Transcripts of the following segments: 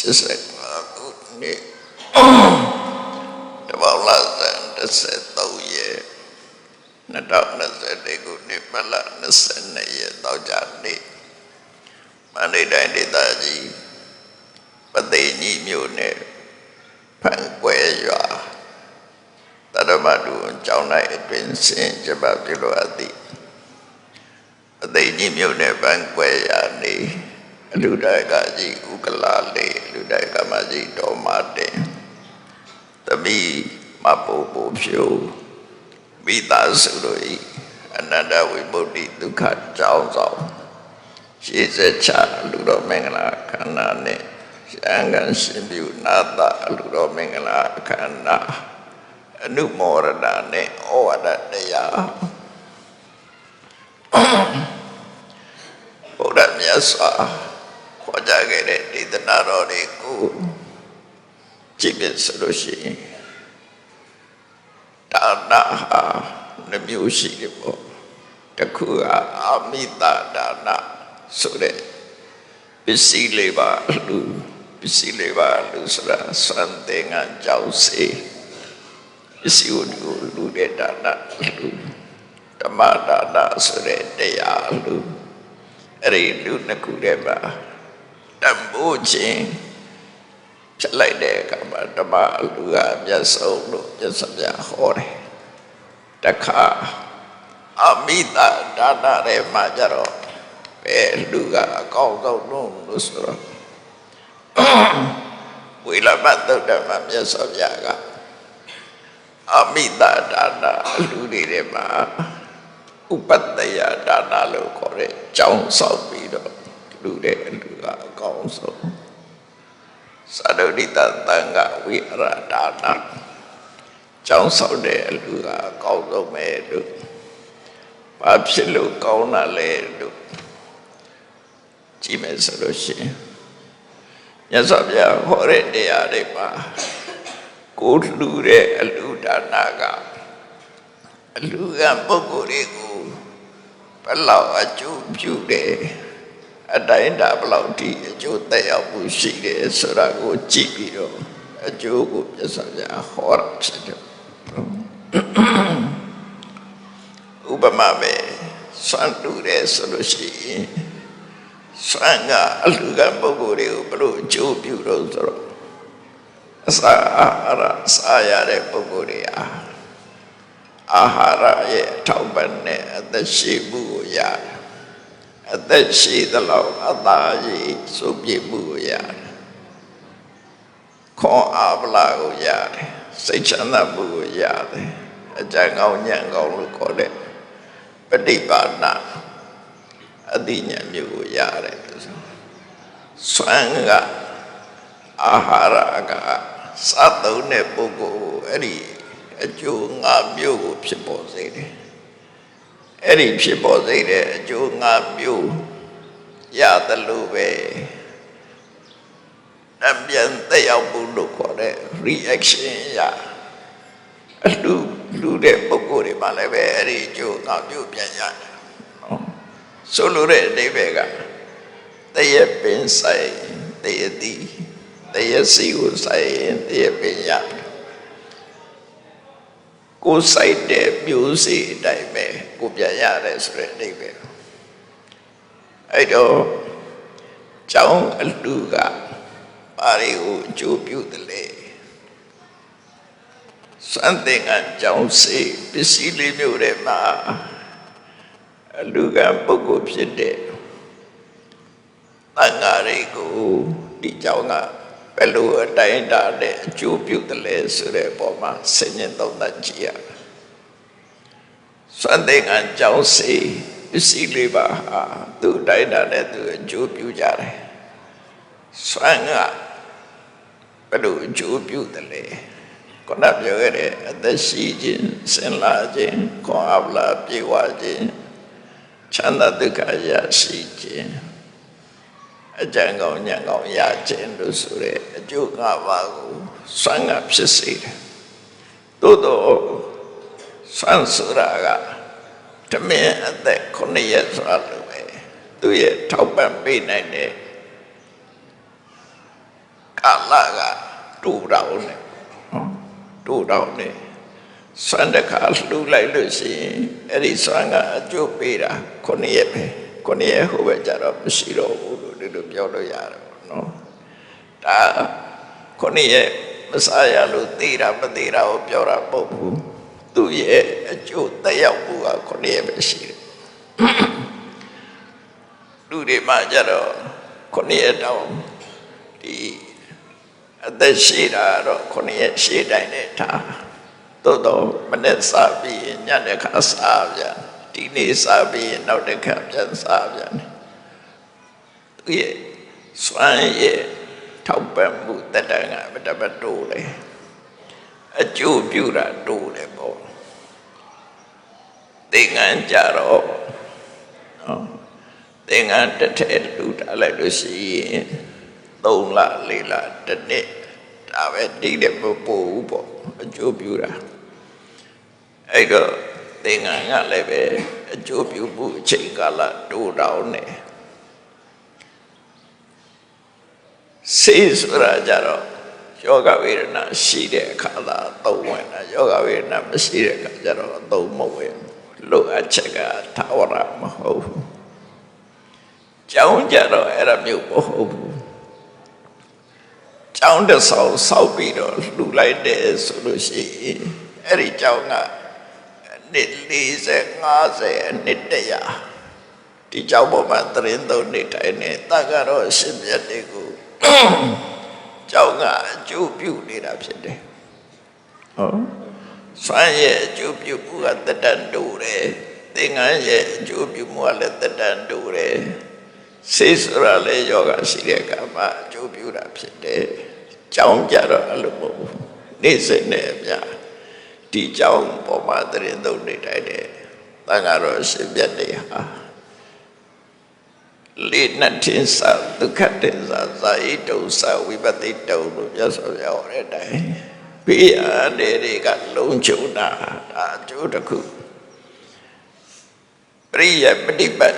85ခုနှစ်တဘောက်လာဇန်13ရက်2020ခုနှစ်မလ22ရက်တောက်ကြနေ့မန္တလေးတိုင်းဒေသကြီးပသိညိမြို့နယ်ဖန်ကွယ်ရွာတရမတူကျောင်း၌အတွင်ဆင်ကြပါပြုလို့အပ်သည်ပသိညိမြို့နယ်ဖန်ကွယ်ရွာနေအ လူတိုင်ကကြီးဥကလာလေးအလူတိုင်ကမကြီးတော်မတင်သမီးမပူပူဖြူမိသားစုတို့ဤအနန္တဝိမု ക്തി ဒုက္ခကြောင်းဆောင်ရှေးဆက်ချလူတော်မင်္ဂလာခန္ဓာနဲ့ရံကန်ရှင်ပြုနာတာလူတော်မင်္ဂလာခန္ဓာအနုမောရဒနဲ့ဩဝါဒတရားဘုရားမြတ်စွာ ဟောကြားခဲ့တဲ့ဒေသနာတော်တွေကိုကြည့်ပြဆိုလို့ရှိရင်ဒါနာဟာနှမျိုးရှိတယ်ပေါ့တစ်ခုကအမိတဒါနာဆိုတဲ့ပစ္စည်းလေးပါလူပစ္စည်းလေးပါလူဆိုတာစံတဲ့ငါကြောက်စေပစ္စည်းကိုလူတဲ့ဒါနာလူဓမ္မဒါနာဆိုတဲ့တရားလူအဲ့ဒီလူနှစ်ခုတည်းပါ တံပိုးခြင်းဖြစ်လိုက်တဲ့အခါမှာဓမ္မလူကမျက်စုံလို့မျက်စပြဟောတယ်တခါအမိတာဒါနာရဲမှာကြတော့ဘယ်လူကအကောင်းဆုံးလို့လို့ဆိုတော့ဝိလမတ်တုတ်တမမျက်စပြကအမိတာဒါနာလူတွေထဲမှာဥပတ္တယဒါနာလို့ခေါ်တဲ့ကြောင်းဆောက်ပြီးတော့လူတဲ့လူ ကအကောင်းဆုံးသဒုဒိတသံဃဝိရဒါနာကျောင်းဆောက်တဲ့အလူကအကောင်းဆုံးပဲလို့ဘာဖြစ်လို့ကောင်းတာလဲလို့ကြည့်မယ်ဆိုလို့ရှိရင်မြတ်စွာဘုရားဟောတဲ့တရားတွေမှာကိုယ်လူတဲ့အလူဒါနာကအလူကပုဂ္ဂိုလ်တွေကိုဘယ်လောက်အကျိုးပြုတယ် အတိုင်းတာဘယ်လောက်ထိအကျိုးသက်ရောက်မှုရှိတယ်ဆိုတာကိုကြည့်ပြီးတော့အကျိုးကိုပြဿနာဟောတာဖြစ်တယ်ဥပမာပဲစွန့်တူတယ်ဆိုလို့ရှိရင်စွန့်ကအလူကပုဂ္ဂိုလ်တွေကိုဘလို့အကျိုးပြုတော့ဆိုတော့အစာအာဟာရစားရတဲ့ပုဂ္ဂိုလ်တွေအားအာဟာရရဲ့အထောက်ပံ့နဲ့အသက်ရှိမှုကိုရတယ် အသက်ရှိသလောက်အသာကြီးစုပ်ပြည့်မှုကိုရတယ်ခွန်အားဗလာကိုရတယ်စိတ်ချမ်းသာမှုကိုရတယ်အကြံကောင်းညံကောင်းလို့ခေါ်တဲ့ပฏิပါဏအတိညာမျိုးကိုရတယ်ဆွမ်းကအာဟာရကစသုံးတဲ့ပုဂ္ဂိုလ်ကိုအဲ့ဒီအကျိုးငါမျိုးကိုဖြစ်ပေါ်စေတယ် အဲ့ဒီဖြစ်ပေါ်စေတဲ့အကျိုးငါမျိုးရတယ်လို့ပဲအပြန်သက်ရောက်မှုလို့ခေါ်တဲ့ reaction ရအလူလူတဲ့ပုဂ္ဂိုလ်တွေမှလည်းပဲအဲ့ဒီအကျိုးငါမျိုးပြန်ရတယ်နော်ဆိုလိုတဲ့အဓိပ္ပာယ်ကတရပင်ဆိုင်တရတိတရစီကိုဆိုင်တရပင်ရတယ် ကိုယ်ဆိုင်တဲ့မျိုးစေ့အတိုင်းပဲကိုပြန်ရတယ်ဆိုတဲ့အဓိပ္ပာယ်အဲ့တော့ကျောင်းအလူကပါရီကိုအကျိုးပြုတယ်လေစံတင်ကကျောင်းစေပစ္စည်းလေးမျိုးတွေမှာအလူကပုဂ္ဂိုလ်ဖြစ်တဲ့တန်ဃာတွေကိုဒီကျောင်းက ဘယ်လိုအတိုင်းတာနဲ့အကျိုးပြုတယ်လဲဆိုတဲ့အပေါ်မှာဆင်ញင်သုံးသပ်ကြည့်ရစွန့်တဲ့ကကြောင်းစီပစ္စည်းလေးပါဟာသူ့တိုင်းတာနဲ့သူအကျိုးပြုကြတယ်စွန့်ကဘယ်လိုအကျိုးပြုတယ်လဲခုနပြောခဲ့တဲ့အသက်ရှိခြင်းစင်လာခြင်းခွန်အားလာပြေဝခြင်းချမ်းသာဒုက္ခရရှိခြင်း အကြံကောင်းညံကောင်းရခြင်းလို့ဆိုတဲ့အကျိုးငါးပါးကိုစွမ်းကဖြစ်စေတယ်သို့တော့စွမ်းဆိုတာကတမင်အသက်ခုနှစ်ရက်ဆိုတာလို့ပဲသူရဲ့ထောက်ပံ့ပေးနိုင်တဲ့ကာလကတူတော်နဲ့နော်တူတော်နဲ့စွမ်းတစ်ခါလှူလိုက်လို့ရှိရင်အဲ့ဒီစွမ်းကအကျိုးပေးတာခုနှစ်ရက်ပဲခုနှစ်ရက်ဟိုပဲကြတော့မရှိတော့ဘူးလို့ ဒီလိုပြောလို့ရတယ်ပေါ့နော်ဒါခုနှစ်ရက်မစားရလို့သေတာမသေတာကိုပြောတာမဟုတ်ဘူးသူ့ရဲ့အကျိုးတက်ရောက်မှုကခုနှစ်ရက်ပဲရှိတယ်လူတွေမှကြတော့ခုနှစ်ရက်တောင်ဒီအသက်ရှိတာတော့ခုနှစ်ရက်ရှိတိုင်းနဲ့ထားသို့တော့မနေ့စားပြီးရင်ညတဲ့ခါစားပြန်ဒီနေ့စားပြီးရင်နောက်တစ်ခါပြန်စားပြန် သူရဲ့စွမ်းရဲ့ထောက်ပံ့မှုတက်တန်ကမတမတိုးလေအကျိုးပြုတာတိုးတယ်ပေါ့သင်္ကန်းကြတော့နော်သင်္ကန်းတစ်ထည့်လူထားလိုက်လို့ရှိရင်3လ4လတစ်နှစ်ဒါပဲတိတယ်မပို့ဘူးပေါ့အကျိုးပြုတာအဲ့တော့သင်္ကန်းကလည်းပဲအကျိုးပြုမှုအချိန်ကာလတိုးတောင်းနေ စေဆိုတာကြတော့ယောဂဝေဒနာရှိတဲ့အခါသာသုံးဝင်တာယောဂဝေဒနာမရှိတဲ့အခါကျတော့သုံးမဝင်လို့အချက်ကသာဝရမဟုတ်ဘူးကျောင်းကြတော့အဲ့ဒါမျိုးမဟုတ်ဘူးကျောင်းတစ်ဆောင်ဆောက်ပြီးတော့လှူလိုက်တယ်ဆိုလို့ရှိရင်အဲ့ဒီကျောင်းကနှစ်40 50နှစ်တရာဒီကျောင်းပေါ်မှာသရင်သုံးနှစ်တိုင်းနဲ့တန်ကတော့အရှင်မြတ်တွေကို ကျောင်းကအကျိုးပြုနေတာဖြစ်တယ်ဟုတ်ဆွမ်းရဲ့အကျိုးပြုမှုကတတန်တူတယ်သင်္ကန်းရဲ့အကျိုးပြုမှုကလည်းတတန်တူတယ်စိတ်ဆိုတာလည်းယောဂရှိတဲ့ကမှအကျိုးပြုတာဖြစ်တယ်ကျောင်းကြတော့အဲ့လိုမဟုတ်ဘူးနေ့စဉ်နဲ့အများဒီကျောင်းပေါ်မှာတရင်သုံးနေတိုင်းတယ်တန်ကတော့ရှင်ပြတ်တယ်ဟာ လေနတ်တင်စာဒုက္ခတင်စာဇာဣတုစာဝိပတိတုလို့ပြောဆိုရတဲ့အတိုင်းဘေးအနေတွေကလုံးချုံတာဒါအကျိုးတစ်ခုပရိယပฏิပတ်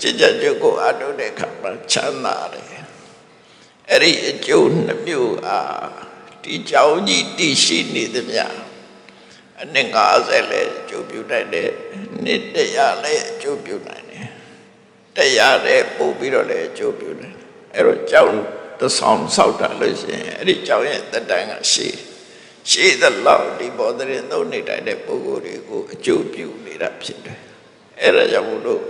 จิตကြုတ်ကိုအထုတဲ့ခါမှာချမ်းသာတယ်အဲ့ဒီအကျိုးနှမျိုးအားဒီကြောင်းကြီးတည်ရှိနေသမျှအနည်း50လဲအကျိုးပြုနိုင်တယ်နှစ်တရာလဲအကျိုးပြုနိုင် တယ်တရားလဲပို့ပြီးတော့လဲအကျိုးပြုနိုင်တယ်အဲ့တော့ကြောင်းတစ်ဆောင်ဆောက်တာလို့ရှိရင်အဲ့ဒီကြောင်းရဲ့တက်တန်းကရှိရှိသလောက်ဒီဘောဓရင်သုံးနေတိုင်းတဲ့ပုဂ္ဂိုလ်တွေကိုအကျိုးပြုနေတာဖြစ်တယ်အဲ့ဒါကြောင့်မို့လို့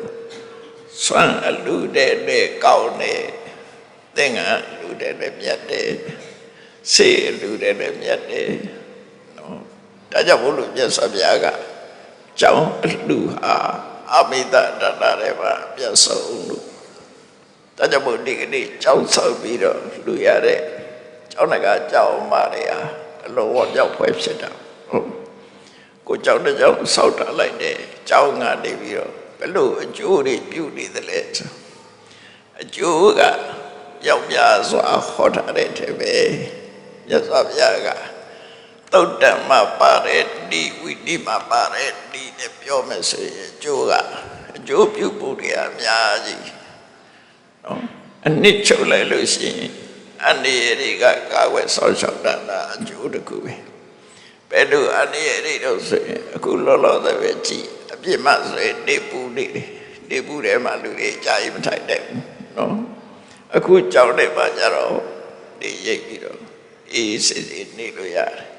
ဆွမ်းအလူတဲ့နဲ့ကောင်းတဲ့သင်္ကန်းလူတဲ့နဲ့မြတ်တယ်စေလူတဲ့နဲ့မြတ်တယ်နော်ဒါကြောင့်ဘုလို့မြတ်စွာဘုရားကကျောင်းအလူဟာ အမိတတတရဲမှာပြတ်ဆုံးလို့ဒါကြောင့်ဘုဒီကနေ့ကျောင်းဆောက်ပြီးတော့လူရတဲ့ကျောင်းကကျောင်းမတွေဟာအလုံးဝပြောက်ဖွဲ့ဖြစ်တာဟုတ်ကိုကျောင်းတစ်ကျောင်းဆောက်ထားလိုက်တယ်ကျောင်းကနေပြီးတော့ဘလို့အကျိုးတွေပြုနေသလဲအကျိုးကပြောက်ပြစွာဟောထားတဲ့တဲ့ပဲမြတ်စွာဘုရားက သုတ်တံမှာပါတဲ့ဒီဝိတိမှာပါတဲ့ဒီနဲ့ပြောမယ်ဆိုရင်အကျိုးကအကျိုးပြုဖို့တွေအများကြီးနော်အနစ်ချုပ်လိုက်လို့ရှိရင်အနေတွေကကာဝယ်ဆောင်းရှောက်တာအကျိုးတစ်ခုပဲဘယ်လိုအနေတွေတော့ဆိုရင်အခုလောလောဆယ်ပဲကြည်အပြစ်မှဆိုရင်နေပူနေတယ်နေပူထဲမှာလူတွေကြာရင်မထိုင်တဲ့ဘူးနော်အခုကြောက်နေပါကြတော့ဒီရိပ်ပြီးတော့အေးစစ်စစ်နေလို့ရတယ်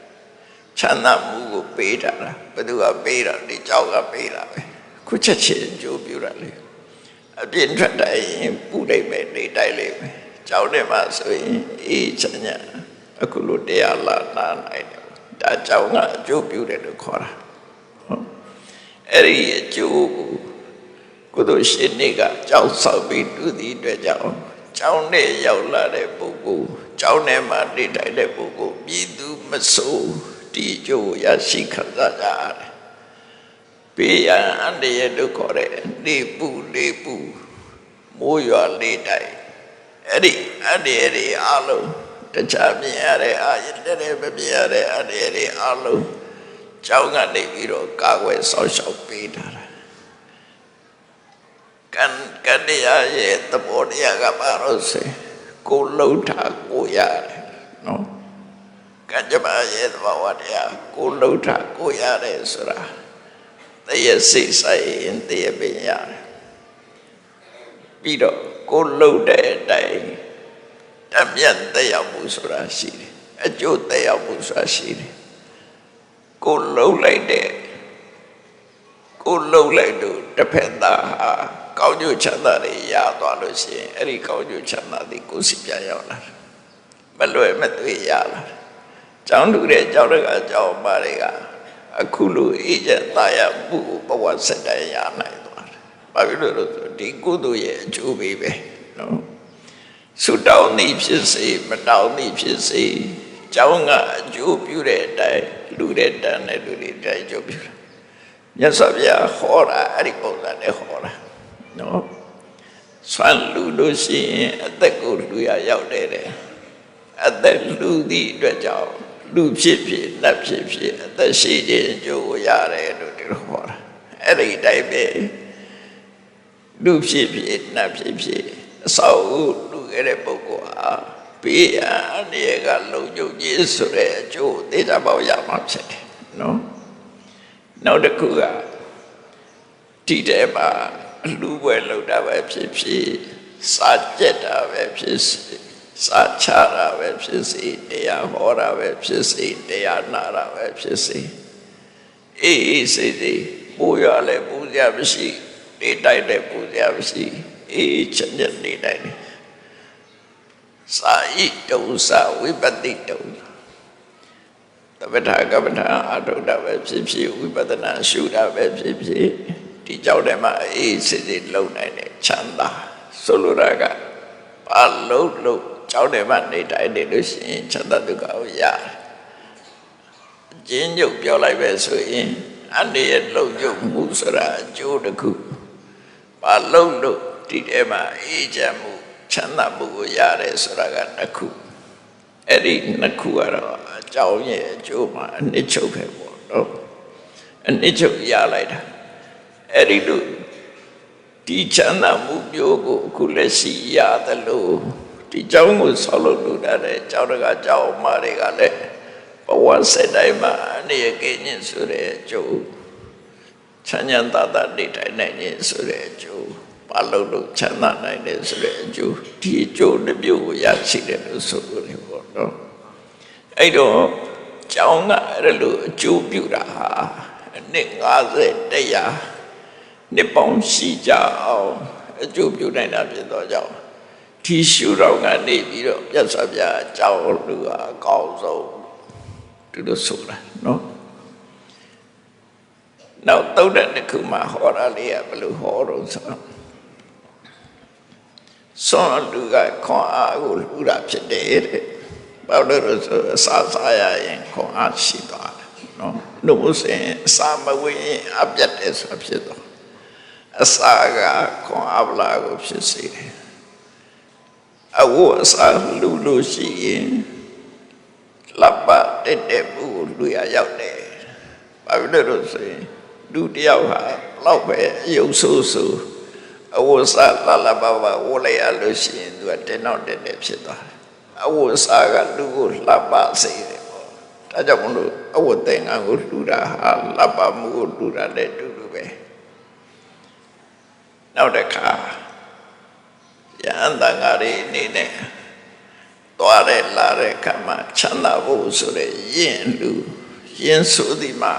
ချမ်းသာမှုကိုပေးတာလားဘယ်သူကပေးတာဒီကြောက်ကပေးတာပဲခုချက်ချင်းကြိုးပြူတာလေအပြင်းထွက်တိုင်းပူလိုက်ပဲနေတိုင်းလေးပဲကြောက်နေမှာဆိုရင်အေးချမ်းညာအခုလိုတရားလာနာနိုင်တယ်ဒါကြောင့်ကအကျိုးပြုတယ်လို့ခေါ်တာဟုတ်အဲ့ဒီအကျိုးကိုကုသိုလ်ရှင်တွေကကြောက်ဆောက်ပြီးတူသည်အတွက်ကြောင့်ကျောင်းထဲရောက်လာတဲ့ပုဂ္ဂိုလ်ကျောင်းထဲမှာနေထိုင်တဲ့ပုဂ္ဂိုလ်ပြည်သူမဆိုး ဒီအကျိုးရရှိခံစားကြရတယ်။ဘေးရန်အန္တရာယ်လို့ခေါ်တဲ့နေပူနေပူမိုးရွာလေးတိုင်းအဲ့ဒီအန္တရာယ်တွေအလုံးတခြားမြင်ရတဲ့အာရတဲ့တဲ့မမြင်ရတဲ့အန္တရာယ်တွေအလုံးကျောင်းကနေပြီးတော့ကာကွယ်ဆောက်ရှောက်ပေးတာကံကတရားရဲ့သဘောတရားကဘာလို့ဆိုကိုလှုပ်တာကိုရတယ်နော် ကံကြမ္မာရဲ့သဘာဝတရားကိုလှုပ်တာကိုရတယ်ဆိုတာတည့်ရစိတ်ဆိုင်ရင်တည့်ရပင်ရတယ်ပြီးတော့ကိုလှုပ်တဲ့အတိုင်းတပြတ်တက်ရောက်မှုဆိုတာရှိတယ်အကျိုးတက်ရောက်မှုဆိုတာရှိတယ်ကိုလှုပ်လိုက်တဲ့ကိုလှုပ်လိုက်လို့တစ်ဖက်သားဟာကောင်းကျိုးချမ်းသာတွေရသွားလို့ရှိရင်အဲ့ဒီကောင်းကျိုးချမ်းသာတွေကိုစီပြန်ရောက်လာတယ်မလွယ်မသွေရလာတယ် ကျောင်းလူတဲ့ကျောင်းတကကျောင်းမတွေကအခုလိုအေးချမ်းသာရမှုကိုဘဝစက်တည်းရနိုင်သွားတယ်။ဘာဖြစ်လို့လဲဆိုဒီကုသိုလ်ရဲ့အကျိုးပေးပဲနော်။ဆုတောင်းသည်ဖြစ်စေမတောင်းသည်ဖြစ်စေကျောင်းကအကျိုးပြုတဲ့အတိုင်းလူတဲ့တန်းတဲ့လူတွေတဲ့အကျိုးပြုတယ်။မြတ်စွာဘုရားဟောတာအဲ့ဒီပုံစံနဲ့ဟောတာနော်။ဆွမ်းလူလို့ရှိရင်အသက်ကိုလူရရောက်တယ်တဲ့အသက်လူသည့်အတွက်ကြောင့် လူဖြစ်ဖြစ်နတ်ဖြစ်ဖြစ်အသက်ရှိခြင်းကြိုးရတယ်လို့ဒီလိုဟောတာအဲ့ဒီတိုင်းပဲလူဖြစ်ဖြစ်နတ်ဖြစ်ဖြစ်အစောက်လူခဲ့တဲ့ပုဂ္ဂိုလ်ဟာဘေးအနေကလုံခြုံခြင်းဆိုတဲ့အကျိုးသေချာပေါက်ရမှာဖြစ်တယ်နော်နောက်တစ်ခုကဒီတဲမှာလူပွဲလောက်တာပဲဖြစ်ဖြစ်စာကြက်တာပဲဖြစ်စေ စာချတာပဲဖြစ်စေတရားဟောတာပဲဖြစ်စေတရားနာတာပဲဖြစ်စေအေးအေးစိတ်စိတ်ပူရလဲပူရမရှိနေတိုက်တဲ့ပူရမရှိအေးချမ်းချမ်းနေတိုင်းနေစာဣတုံစာဝိပတိတုံတပ္ပထာကပ္ပထာအထုတာပဲဖြစ်ဖြစ်ဝိပဿနာရှုတာပဲဖြစ်ဖြစ်ဒီကြောင့်တည်းမှာအေးစိတ်စိတ်လုံနိုင်တဲ့ချမ်းသာဆိုလိုတာကဘာလုံးလုံး ကြောင်းတယ်မှနေတိုင်းနေလို့ရှိရင်ချမ်းသာဒုက္ခကိုရတယ်အကျဉ်းချုပ်ပြောလိုက်ပဲဆိုရင်အနေရဲ့လုံခြုံမှုဆိုတာအကျိုးတစ်ခုဘာလုံးလို့ဒီထဲမှာအေးချမ်းမှုချမ်းသာမှုကိုရတယ်ဆိုတာကတစ်ခုအဲ့ဒီနှစ်ခုကတော့အကြောင်းရဲ့အကျိုးမှာအနစ်ချုပ်ပဲပေါ့နော်အနစ်ချုပ်ရလိုက်တာအဲ့ဒီလိုဒီချမ်းသာမှုမျိုးကိုအခုလက်ရှိရတယ်လို့ ဒီကျောင်းကိုဆောက်လုပ်လုပ်တာတဲ့ကျောင်းတကကျောင်းမတွေကလည်းဘဝစက်တိုင်းမှာအနေရကင်းညင်ဆိုတဲ့အကျိုးချမ်းချမ်းသာသာနေထိုင်နိုင်ခြင်းဆိုတဲ့အကျိုးပါလုံးလုံးချမ်းသာနိုင်တယ်ဆိုတဲ့အကျိုးဒီအကျိုးတစ်မျိုးကိုရရှိတယ်လို့ဆိုလို့ရပေါ့နော်အဲ့တော့ကျောင်းကအဲ့လိုအကျိုးပြုတာဟာအနှစ်90တရာနှစ်ပေါင်းရှိကြအောင်အကျိုးပြုနိုင်တာဖြစ်တော့ကြောင့် ဒီရှုတော်ကနေပြီးတော့ပြတ်စွာပြအကြောင်းလူဟာအကောင်းဆုံးသူတို့ဆိုတာနော်နောက်တုတ်တဲ့တစ်ခုမှဟောတာလေးကဘယ်လိုဟောတော့ဆိုဆွမ်းလူကခွန်အားကိုလူတာဖြစ်တယ်တဲ့ဘာလို့လဲဆိုအစာစားရရင်ခွန်အားရှိသွားတယ်နော်နှုတ်စဉ်အစာမဝင်ရင်အပြတ်တယ်ဆိုဖြစ်တော့အစာကခွန်အားဗလာကိုဖြစ်စေတယ် အဝတ်အစားလူလို့ရှိရင်လပ်ပါတက်တဲ့ဘူးကိုလူရရောက်တယ်။ဘာဖြစ်လို့လဲဆိုရင်လူတယောက်ဟာလောက်ပဲအယုံဆိုးဆိုးအဝတ်အစားလလပါပါဝတ်လိုက်ရလို့ရှိရင်သူကတက်တော့တက်တဲ့ဖြစ်သွားတယ်။အဝတ်အစားကလူကိုလှပ်ပါစေတယ်ပေါ့။ဒါကြောင့်မလို့အဝတ်သင်္ကန်းကိုလူတာဟာလှပ်ပါမှုကိုလူတာနဲ့တူတူပဲ။နောက်တစ်ခါ ယဟန်တန်ဃာတွေအနေနဲ့သွားတဲ့လာတဲ့ခါမှာချမ်းသာဖို့ဆိုတဲ့ယဉ်လူယဉ်ဆိုသည်မှာ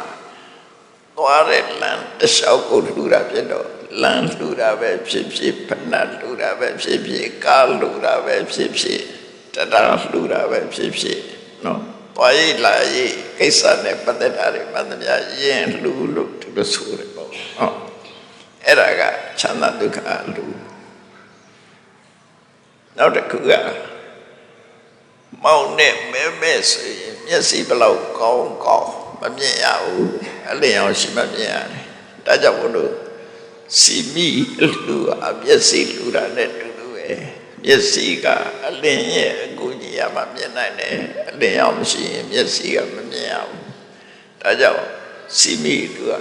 သွားတဲ့လမ်းတစ်လျှောက်ကိုလှူတာဖြစ်တော့လမ်းလှူတာပဲဖြစ်ဖြစ်ဖဏလှူတာပဲဖြစ်ဖြစ်ကားလှူတာပဲဖြစ်ဖြစ်တရားလှူတာပဲဖြစ်ဖြစ်နော်သွားရည်လာရည်ကိစ္စနဲ့ပတ်သက်တာတွေမှန်သမျှယဉ်လှူလို့ဒီလိုဆိုရပေါ့ဟုတ်အဲ့ဒါကချမ်းသာဒုက္ခလှူ နောက်တစ်ခုကမောင်နဲ့မဲမဲဆိုရင်မျက်စိဘလောက်ကောင်းကောင်းမမြင်ရဘူးအလျင်အောင်ရှိမမြင်ရတယ်ဒါကြောင့်ဘုလို့စီမီလူအမျက်စိလူတာနဲ့တူတူပဲမျက်စိကအလင်းရဲ့အကူကြီးရမှမြင်နိုင်တယ်အလင်းအောင်မရှိရင်မျက်စိကမမြင်ရဘူးဒါကြောင့်စီမီလူက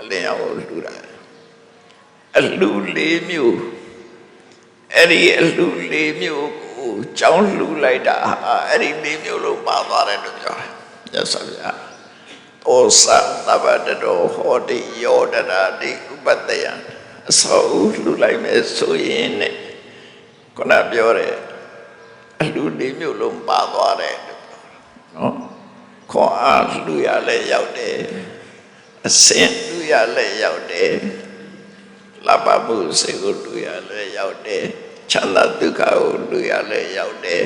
အလင်းအောင်လူတာအလူလေးမျိုး အဲ့ဒီအလူလေးမျိုးကိုကိုကြောင်းလှူလိုက်တာဟာအဲ့ဒီလေးမျိုးလုံးပါသွားတယ်လို့ပြောတယ်မြတ်စွာဘုရားသောသတဗ္ဗတတော်ဟောတိယောဒရာတိဥပတ္တယံအစောလှူလိုက်မယ်ဆိုရင်နဲ့ခုနပြောတယ်အလှူလေးမျိုးလုံးပါသွားတယ်လို့ပြောတယ်နော်ခွန်အားလှူရလဲရောက်တယ်အစင်လှူရလဲရောက်တယ် လပမှုစေကိုလူရလဲရောက်တယ်ချမ်းသာဒုက္ခကိုလူရလဲရောက်တယ်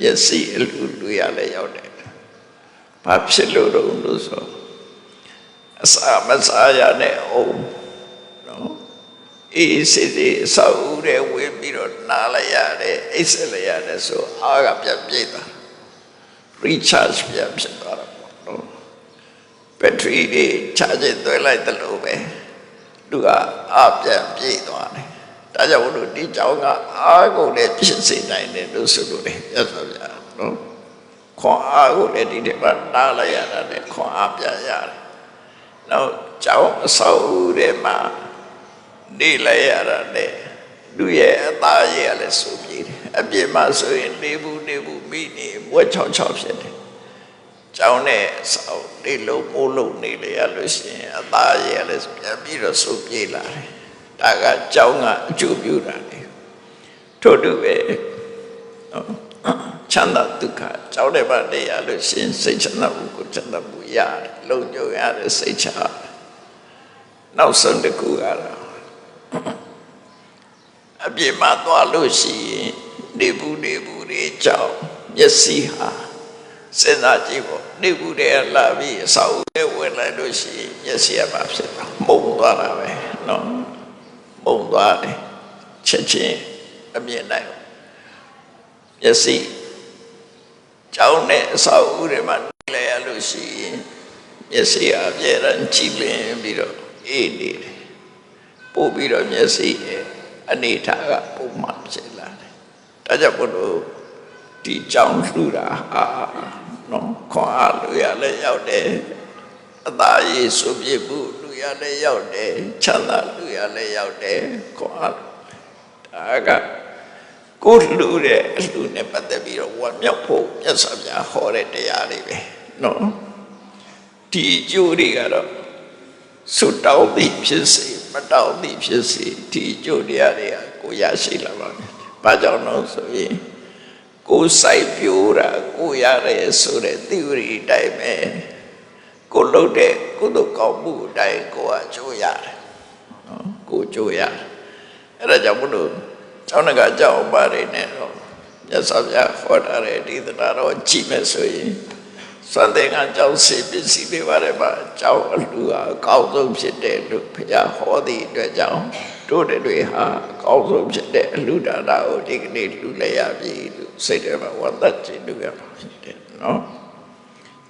မျက်စိအလူလူရလဲရောက်တယ်ဘာဖြစ်လို့တော့လို့ဆိုအစာမစားရနဲ့အောင်နော်အေးစစ်စစ်အဆောက်အဦတွေဝင်ပြီးတော့နားလိုက်ရတယ်အိတ်ဆက်လိုက်ရတယ်ဆိုအားကပြတ်ပြိတ်သွား recharge ပြတ်ဖြစ်သွားတာပေါ့နော်ဘက်ထရီတွေ charge သွင်းလိုက်တယ်လို့ပဲ သူကအပြန်ပြေးသွားတယ်။ဒါကြောင့်ဘုလို့ဒီကြောင်ကအာကုန်နဲ့ဖြစ်စေနိုင်တယ်လို့ဆိုလို့လေရသော်ဗျာနော်။ခွန်အားကိုလည်းဒီတည်းမှာနားလိုက်ရတာနဲ့ခွန်အားပြန်ရတယ်။နောက်ကြောင်အဆောက်အဦတွေမှာနေလိုက်ရတာနဲ့လူရဲ့အသားရည်ကလည်းဆိုပြေးတယ်။အပြစ်မှဆိုရင်နေဘူးနေဘူးမိနေဘွက်ချောင်းချောင်းဖြစ်တယ်။ ကျောင်းနဲ့ဆောက်နေလို့ပိုးလို့နေလေရလို့ရှိရင်အသားရည်လည်းပြန်ပြီးတော့ဆုပ်ပြေးလာတယ်။ဒါကကျောင်းကအကျိုးပြုတာလေ။ထို့တူပဲနော်ချမ်းသာဒုက္ခကျောင်းထဲမှာနေရလို့ရှိရင်စိတ်ချမ်းသာမှုကိုချမ်းသာမှုရတယ်။လုံခြုံရတယ်စိတ်ချရတယ်။နောက်ဆုံးတစ်ခုကတော့အပြစ်မှာသွားလို့ရှိရင်နေဘူးနေဘူးတွေကြောင့်မျက်စိဟာ စဉ်းစားကြည့်ပေါ့နှိပ်ဘူးတဲ့လာပြီးအစာအုပ်ထဲဝင်လိုက်လို့ရှိရင်မျက်စိကပါဖြစ်တာမုံသွားတာပဲနော်မုံသွားတယ်ချက်ချင်းအမြင်နိုင်မျက်စိကြောင်းနဲ့အစာအုပ်ထဲမှာနှိပ်လိုက်ရလို့ရှိရင်မျက်စိအပြည့်ရန်ကြည့်လင်းပြီးတော့အေးနေတယ်ပို့ပြီးတော့မျက်စိအနေထားကပုံမှန်ဖြစ်လာတယ်ဒါကြောင့်ဘုလို့ ဒီကြောင်လှူတာဟာနော်ခွန်အားလူရလည်းရောက်တယ်အသာရည်စုပြမှုလူရလည်းရောက်တယ်ချမ်းသာလူရလည်းရောက်တယ်ခွန်အားဒါကကိုယ်လှူတဲ့အလှူနဲ့ပတ်သက်ပြီးတော့ဝတ်မြောက်ဖို့မြတ်စွာဘုရားဟောတဲ့တရားတွေပဲနော်ဒီအကျိုးတွေကတော့ဆုတောင်းသည်ဖြစ်စေမတောင်းသည်ဖြစ်စေဒီအကျိုးတရားတွေကကိုရရှိလာပါမယ်။ဘာကြောင့်လဲဆိုရင် ကိုယ်စိုက်ပြိုးတာကိုရရဲဆိုတဲ့သီဝရီအတိုင်းပဲကိုလှုပ်တဲ့ကုသိုလ်ကောင်းမှုအတိုင်းကိုကကြိုးရတယ်နော်ကိုကြိုးရတယ်အဲ့ဒါကြောင့်မလို့ကျောင်းကကြောင်းပါနေနဲ့တော့မြတ်စွာဘုရားဟောထားတဲ့ဒီသနာတော်ကြည့်မယ်ဆိုရင်သံတေကကြောင်းစီပစ္စည်းတွေပါတယ်မှာကျောင်းအလူဟာအကောင်းဆုံးဖြစ်တယ်လို့ဘုရားဟောသည့်အတွက်ကြောင့် တို့တွေဟာအကောင်းဆုံးဖြစ်တဲ့အလူဒါနကိုဒီကနေ့လူလဲရပြီလို့စိတ်ထဲမှာဝတ်သက်ကြည့်လို့ရမှာဖြစ်တယ်နော်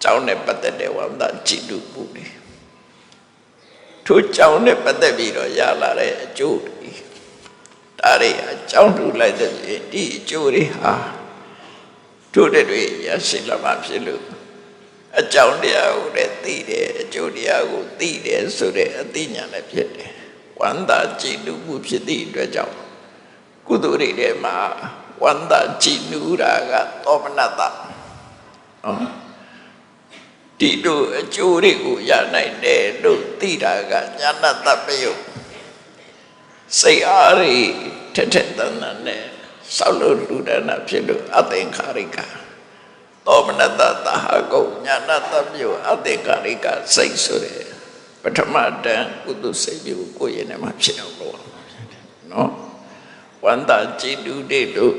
ကျောင်းနဲ့ပတ်သက်တဲ့ဝတ်သက်ကြည့်လို့ပို့တယ်ထို့ကျောင်းနဲ့ပတ်သက်ပြီးတော့ရလာတဲ့အကျိုးတွေဒါတွေအကြောင်းထူလိုက်တဲ့ပြင်ဒီအကျိုးတွေဟာတို့တွေရရှိလာမှဖြစ်လို့အကြောင်းတရားကိုလည်းသိတယ်အကျိုးတရားကိုသိတယ်ဆိုတဲ့အသိဉာဏ်လည်းဖြစ်တယ် ဝန္တာကြည်လူမှုဖြစ်သည့်အတွက်ကြောင့်ကုသိုလ်တွေထဲမှာဝန္တာကြည်နူတာကသောမနတနော်ဒီတို့အကျိုးတွေကိုရနိုင်တယ်လို့သိတာကညာဏတပယုတ်စိတ်အားတွေထက်ထက်တန်တန်နဲ့ဆောက်လို့လူဒနာဖြစ်လို့အသင်္ခါရိကသောမနတသဟကုညာဏတပယုတ်အသင်္ခါရိကစိတ်ဆိုတဲ့ ပထမတန်ကုသစိတ်မျိုးကိုယ်ရင်ထဲမှာဖြစ်အောင်လုပ်အောင်နော်ဝန္တာကြည်တူတဲ့တို့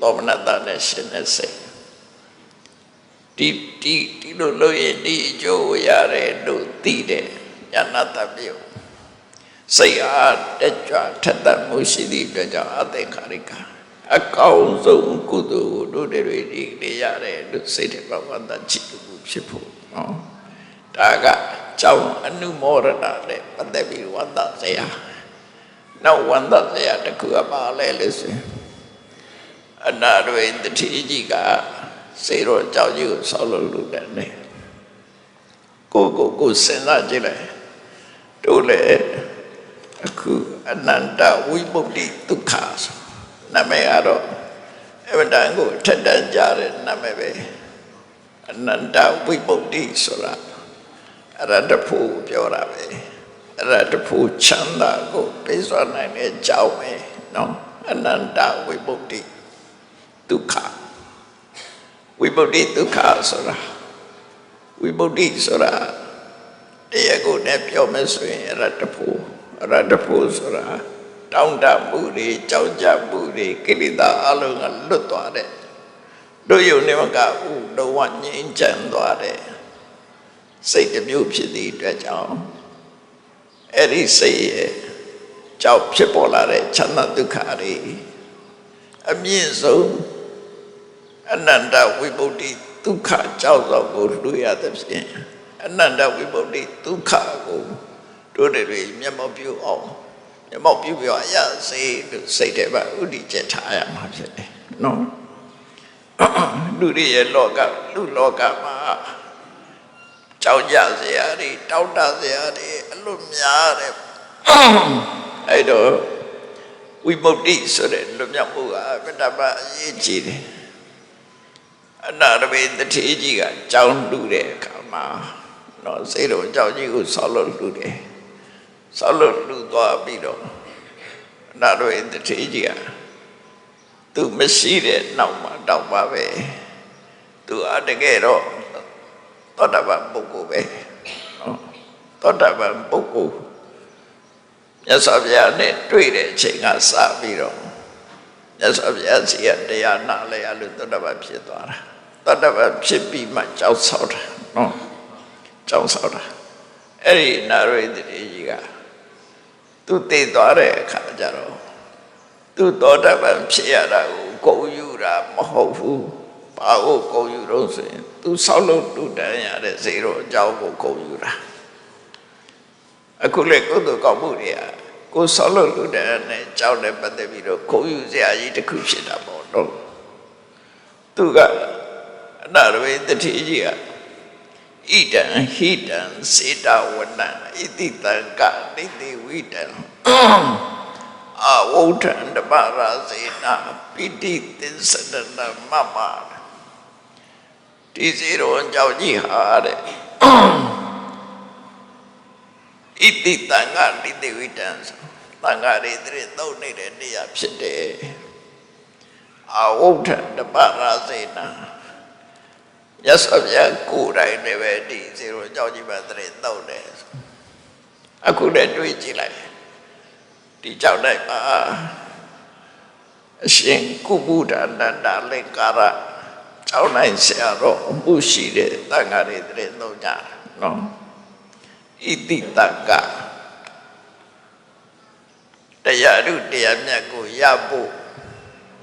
သောမနတနဲ့ရှင်တဲ့စိတ်ဒီဒီဒီလိုလို့ရင်ဒီအကျိုးရတယ်လို့သိတယ်ညာဏတပယုတ်စိတ်အားတက်ကြွထက်သန်မှုရှိသည့်အတွက်ကြောင့်အသင်္ခါရိကအကောင်းဆုံးကုသိုလ်တို့တွေဒီနေရတယ်လို့စိတ်ထဲမှာဝန္တာကြည်တူမှုဖြစ်ဖို့နော်ဒါက ကြောင့်အနုမောဒနာနဲ့ပတ်သက်ပြီးဝန္တာစရာနောက်ဝန္တာစရာတစ်ခုကပါလဲလို့ဆိုရင်အနာရဝိတတိကြီးကစေရောကြောက်ကြီးကိုဆောက်လို့လူတယ်နေကိုကိုကိုစဉ်းစားကြည့်လိုက်တို့လေအခုအနန္တဝိပုဒ္ဓိဒုက္ခဆိုနာမည်ကတော့အဝတန်ကိုထက်တန်ကြတဲ့နာမည်ပဲအနန္တဝိပုဒ္ဓိဆိုတာ အရတဖို့ပြောတာပဲအရတဖို့ချမ်းသာကိုပေးစွာနိုင်တဲ့ကြောင်းပဲနော်အနန္တဝိပုဒ္ဓိဒုက္ခဝိပုဒ္ဓိဒုက္ခဆိုတာဝိပုဒ္ဓိဆိုတာတရားကိုနဲ့ပြောမယ်ဆိုရင်အရတဖို့အရတဖို့ဆိုတာတောင်းတမှုတွေကြောက်ကြမှုတွေကိလေသာအလုံးကလွတ်သွားတဲ့တို့ယုံနေမကဥတော်ဝငြိမ်းချမ်းသွားတဲ့ စိတ်တစ်မျိုးဖြစ်သည့်အတွက်ကြောင့်အဲ့ဒီစိတ်ရဲ့ကြောက်ဖြစ်ပေါ်လာတဲ့ချမ်းသာဒုက္ခတွေအမြင့်ဆုံးအနန္တဝိပုဒ္ဓိဒုက္ခကြောက်သောကိုတွေ့ရသဖြင့်အနန္တဝိပုဒ္ဓိဒုက္ခကိုတို့တွေမျက်မှောက်ပြုအောင်မျက်မှောက်ပြုပြရစေလို့စိတ်ထဲမှာဥဒိချက်ထားရမှာဖြစ်တယ်နော်လူတွေရဲ့လောကလူလောကမှာ ကြောက်ကြစရာတွေတောက်တစရာတွေအလွတ်များတယ်အဲ့တော့ဝိမု ക്തി ဆိုတဲ့လွတ်မြောက်မှုကမတ္တပအရေးကြီးတယ်အနာရမေတတိကြီးကကြောင်းလူတဲ့အခါမှာနော်စိတ်တော်ကြောင်းကြီးကိုဆောက်လို့လူတယ်ဆောက်လို့လူသွားပြီးတော့အနာရမေတတိကြီးကသူမရှိတဲ့နောက်မှာတောက်ပါပဲသူအတကယ်တော့ သောတာပန်ပုဂ္ဂိုလ်ပဲနော်သောတာပန်ပုဂ္ဂိုလ်မြတ်စွာဘုရားနဲ့တွေ့တဲ့အချိန်ကစပြီးတော့မြတ်စွာဘုရားစီကတရားနာလဲရလို့သောတာပန်ဖြစ်သွားတာသောတာပန်ဖြစ်ပြီးမှကြောက်ဆောက်တာနော်ကြောက်ဆောက်တာအဲ့ဒီနာရိတ္တိကြီးကသူတည်သွားတဲ့အခါကျတော့သူသောတာပန်ဖြစ်ရတာကိုဂုံယူတာမဟုတ်ဘူး ဘာကိုဂုံယူတော့ဆိုရင်သူဆောက်လို့တူတန်းရတဲ့ဇေရောအကြောင်းကိုဂုံယူတာအခုလေကုသိုလ်ကောင်းမှုတွေကကိုဆောက်လို့လူတန်းနဲ့ကြောင်းနဲ့ပတ်သက်ပြီးတော့ဂုံယူစရာကြီးတစ်ခုဖြစ်တာပေါ့တော့သူကအနာရဝေတတိကြီးကဣဒံဟိတံစေတဝနံဣတိတံကနိတိဝိတံအဝုထံတပရာစေနာပိတိသစ္စဒနာမမ ဒီစီရောကြောင့်ကြီးဟာတဲ့ဣတိတံကနိတိဝိတံဆိုတန်ဃာတွေတည်းသုံးနေတဲ့နေရာဖြစ်တယ်အဝုထံတပရာစေနာမြတ်စွာဘုရားကိုယ်တိုင်လည်းပဲဒီစီရောကြောင့်ကြီးပါတည်းသုံးတယ်အခုလည်းတွေးကြည့်လိုက်ဒီကြောင့်လိုက်ပါအရှင်ကုဗုဒ္ဓနန္ဒလေကာရ ကြောင်းနိုင်ဆရာတော်အမှုရှိတဲ့တန်ဃာတွေတည်းသုံးကြနော်ဣတိတကတရားဓုတရားမြတ်ကိုရဖို့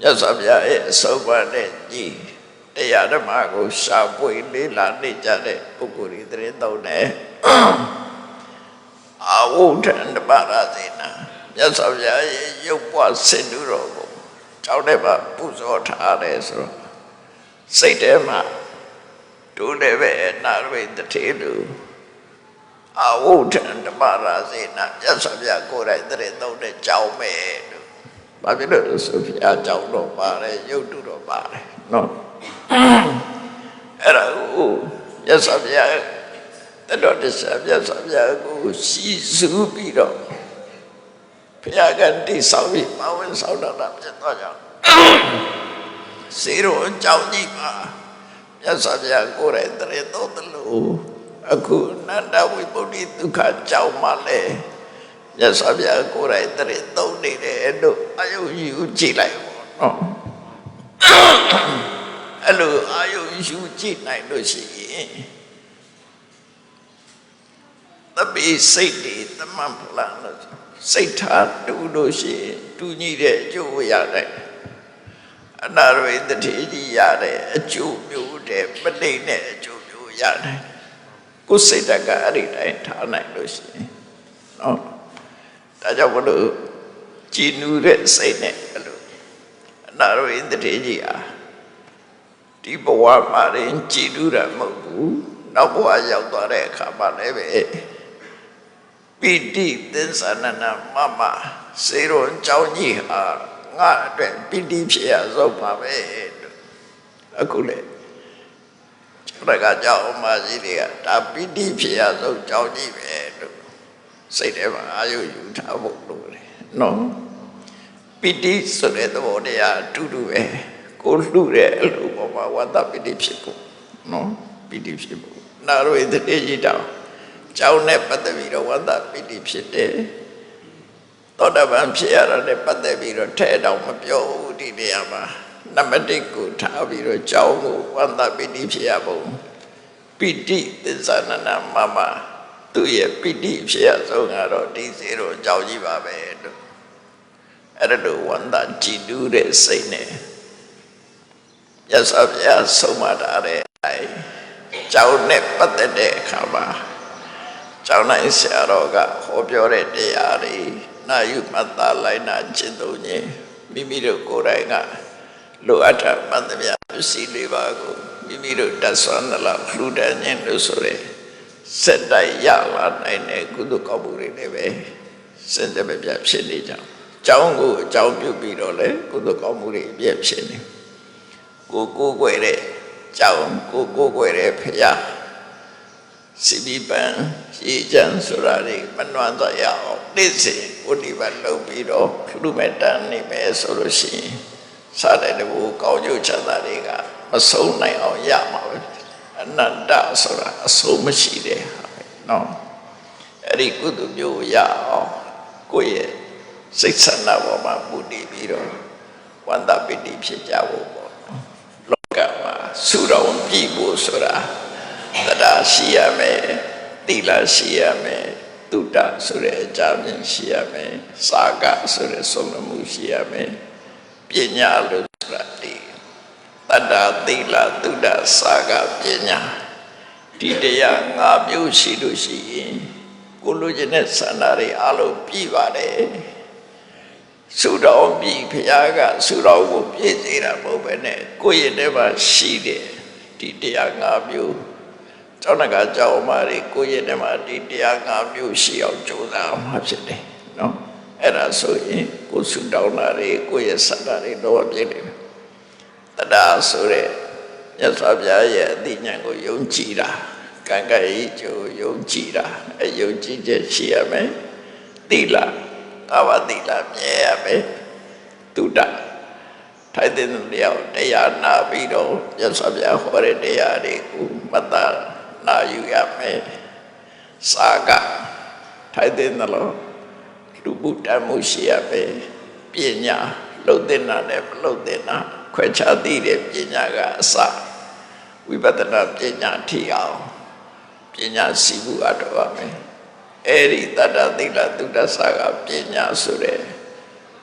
မြတ်စွာဘုရားရဲ့အဆုံးအမနဲ့ညီတရားဓမ္မကိုရှားပွေလေးလာနေကြတဲ့ပုဂ္ဂိုလ်တွေတည်းသုံးတယ်အာဝုဒ္ဓံတပါရစေနာမြတ်စွာဘုရားရဲ့ရုပ်ပွားဆင်တူတော်ကိုကြောက်တဲ့မှာပူဇော်ထားတယ်ဆိုတော့ စိတ်ထဲမှာဒုလည်းပဲနာရဝိတထေလူအဝုထံဓမ္မရာစေနာမြတ်စွာဘုရားကိုယ်တိုင်တည်းသုံးတဲ့ကြောင်းပဲလို့ဘာဖြစ်လို့လဲဆိုဘုရားကြောင်းတော့ပါတယ်ရုပ်တုတော့ပါတယ်နော်အဲ့ဒါကိုမြတ်စွာဘုရားတတော်တစ္ဆာမြတ်စွာဘုရားကိုရှိစုပြီးတော့ဘုရားကတိဆောက်ပြီးမဝင်ဆောက်တော့တာဖြစ်သွားကြ စေရောအကြောင်းကြီးပါမြတ်စွာဘုရားကိုယ်တိုင်တရေတော်တယ်လို့အခုနန္ဒဝိပုဒ္ဓိဒုက္ခကြောင့်မှလဲမြတ်စွာဘုရားကိုယ်တိုင်တရေသုံးနေတယ်လို့အယုယူကြည့်လိုက်ပေါ့နော်အဲ့လိုအာယုယူကြည့်နိုင်လို့ရှိရင်သပိစိတ်တွေသမန်ဖလာလို့စိတ်ထားတူလို့ရှိရင်တူညီတဲ့အကျိုးရတယ် အနာရဝိတတိကြီးရတဲ့အကျိုးမျိုးတဲ့ပဋိနဲ့အကျိုးမျိုးရတယ်ကိုယ်စိတ်တကအဲ့ဒီတိုင်းထားနိုင်လို့ရှိရင်နော်ဒါကြောင့်ဘလို့ကြည်နူးတဲ့စိတ်နဲ့အဲ့လိုအနာရဝိတတိကြီးအားဒီဘဝမှာရင်ကြည်နူးတာမဟုတ်ဘူးနောက်ဘဝရောက်သွားတဲ့အခါမှာလည်းပဲပိဋိသစ္ဆနနာမမစေရောကြောင်းကြီးဟာ ငါအတွက်ပီတိဖြစ်ရဆုံးပါပဲလို့အခုလေကျွန်တော်ကကြောက်မှကြီးတွေကဒါပီတိဖြစ်ရဆုံးကြောက်ကြည့်ပဲလို့စိတ်ထဲမှာအာရုံယူထားဖို့လို့လေနော်ပီတိဆိုတဲ့သဘောတရားအတူတူပဲကိုလှူတဲ့အလုပ်ပေါ်မှာဝတ္တပီတိဖြစ်ဖို့နော်ပီတိဖြစ်ဖို့နာရဝေတတိကြီးတောင်ကြောင်းနဲ့ပတ်သက်ပြီးတော့ဝတ္တပီတိဖြစ်တယ် သောတပန်ဖြစ်ရတာနဲ့ပတ်သက်ပြီးတော့ထဲတော့မပြောဘူးဒီနေရာမှာနံပါတ်1ကိုထားပြီးတော့ကြောင်းကိုဝန္တပိတိဖြစ်ရပုံပိတိသစ္စာနနာမမသူရဲ့ပိတိဖြစ်ရဆုံးကတော့ဒီစေတော့ကြောင်းကြီးပါပဲလို့အဲ့ဒါလိုဝန္တကြည်တူးတဲ့စိတ်နဲ့ရသဗျာဆုံးမတာတဲ့အဲကြောင်းနဲ့ပတ်သက်တဲ့အခါမှာကျောင်းနိုင်ဆရာတော်ကဟောပြောတဲ့တရားတွေ နာယူမှတ်သားလိုက်နာကျင့်သုံးခြင်းမိမိတို့ကိုယ်တိုင်ကလိုအပ်တာမှတ်သမျှပစ္စည်းလေးပါကိုမိမိတို့တတ်ဆွမ်းသလောက်လှူဒန်းခြင်းလို့ဆိုရဲစက်တိုက်ရလာနိုင်တဲ့ကုသကောင်းမှုတွေလည်းပဲစင်တဲ့ပြဖြစ်နေကြ။ကျောင်းကိုအကြောင်းပြုပြီးတော့လေကုသကောင်းမှုတွေအပြည့်ဖြစ်နေ။ကိုကိုကိုွယ်တဲ့ကျောင်းကိုကိုကိုွယ်တဲ့ဖရာ စီဒီပန်ရေချမ်းဆိုတာတွေမနှွမ်းတော့ရအောင်နေ့စဉ်ကိုဒီဘလုပ်ပြီးတော့လူမဲ့တန်းနေမယ်ဆိုလို့ရှိရင်စားတဲ့တဘူကောင်းကျိုးချမ်းသာတွေကမဆုံးနိုင်အောင်ရမှာပဲအနန္တဆိုတာအဆုံးမရှိတဲ့ဟာပဲเนาะအဲ့ဒီကုသမျိုးရအောင်ကိုယ့်ရဲ့စိတ်ဆန္ဒပေါ်မှာပူတည်ပြီးတော့ဝန္တာပိတိဖြစ်ကြဖို့ပေါ့နော်လောကမှာဆုတော်ပြည့်ဖို့ဆိုတာ တရားရှိရမယ်တိလရှိရမယ်တုဒ္ဒဆိုတဲ့အကြမ်းရှိရမယ်စာကဆိုတဲ့ဆုံးမှုရှိရမယ်ပညာလို့ဆိုတာဒီတတ္တာတိလတုဒ္ဒစာကပညာဒီတရားငါးမျိုးရှိလို့ရှိရင်ကိုလိုချင်တဲ့ဆန္ဒတွေအလုံးပြည့်ပါတယ်ဆုတော်ပြီဖခင်ကဆုတော်ကိုပြည့်စေတာမဟုတ်ပဲနဲ့ကိုယ့်ရဲ့ထဲမှာရှိတယ်ဒီတရားငါးမျိုး ကျောင်းတကာကျောင်းမတွေကိုယ့်ရဲ့ထဲမှာဒီတရားငါးမျိုးရှိအောင်ကြိုးစားအောင်မှာဖြစ်တယ်နော်အဲ့ဒါဆိုရင်ကိုယ်ဆုတောင်းတာတွေကိုယ့်ရဲ့စန္ဒတွေတော့ပြည့်တယ်တရားဆိုတဲ့မြတ်စွာဘုရားရဲ့အသိဉာဏ်ကိုယုံကြည်တာကံကံဤကျိုးယုံကြည်တာအယုံကြည်ချက်ရှိရမယ်တိလာအဝတိလာမြဲရမယ်တုဒ္ဒထိုက်တဲ့တရားတရားနာပြီးတော့မြတ်စွာဘုရားဟောတဲ့တရားတွေကိုမတ္တ နာယူရမယ်စာကထိုက်တဲ့နော်လူမှုတမှုရှိရမယ်ပညာလှုပ်တဲ့နာနဲ့မလှုပ်တဲ့နာခွဲခြားသိတဲ့ပညာကအစဝိပဿနာပညာထီအောင်ပညာစီမှုအတော့ပါမယ်အဲ့ဒီတတ္တသိလသုတ္တစာကပညာဆိုတဲ့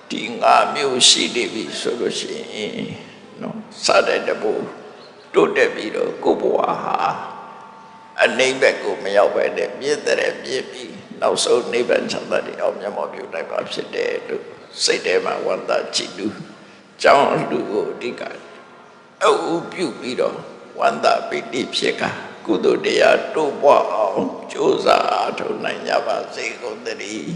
ဒီငါမျိုးရှိနေပြီဆိုလို့ရှိရင်နော်စတဲ့တဘူတိုးတက်ပြီးတော့ကိုယ်ဘဝဟာ အနေဘက်ကိုမရောက်ပဲနဲ့မြင့်တဲ့မြင့်ပြီးနောက်ဆုံးနိဗ္ဗာန်ချမ်းသာတွေအောင်မြတ်မောပြုနိုင်ပါဖြစ်တယ်လို့စိတ်ထဲမှာဝန္တာကြည်လူကြောင်းလူကိုအဓိကအုပ်ပြုပြီးတော့ဝန္တာပိတိဖြစ်ကကုသိုလ်တရားတိုးပွားအောင်ကြိုးစားအားထုတ်နိုင်ကြပါစေကုန်သတည်း